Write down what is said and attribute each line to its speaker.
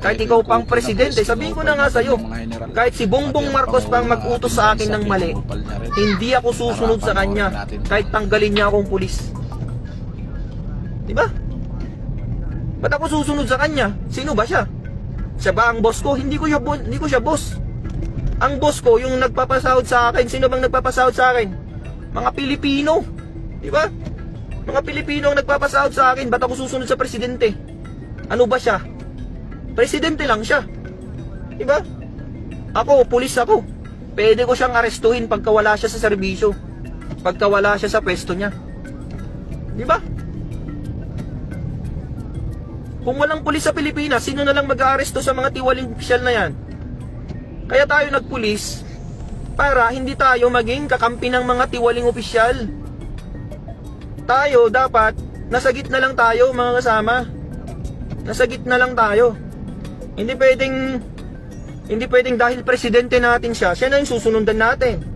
Speaker 1: Kahit ikaw pang presidente, sabihin ko na nga sa'yo, kahit si Bongbong Marcos pang mag-utos sa akin ng mali, hindi ako susunod sa kanya kahit tanggalin niya akong pulis. Di ba? Ba't ako susunod sa kanya? Sino ba siya? Siya ba ang boss ko? Hindi ko siya, hindi ko siya boss. Ang boss ko, yung nagpapasahod sa akin, sino bang nagpapasahod sa akin? Mga Pilipino. Di ba? Mga Pilipino ang nagpapasahod sa akin, ba't ako susunod sa presidente? Ano ba siya? Presidente lang siya. Di ba? Ako, pulis ako. Pwede ko siyang arestuhin pagka wala siya sa serbisyo. Pagka wala siya sa pwesto niya. Di ba? Kung walang pulis sa Pilipinas, sino na lang mag-aaresto sa mga tiwaling opisyal na yan? Kaya tayo nagpulis para hindi tayo maging kakampi ng mga tiwaling opisyal. Tayo dapat nasa gitna lang tayo mga kasama. Nasa gitna lang tayo. Hindi pwedeng hindi pwedeng dahil presidente natin siya, siya na yung susunundan natin.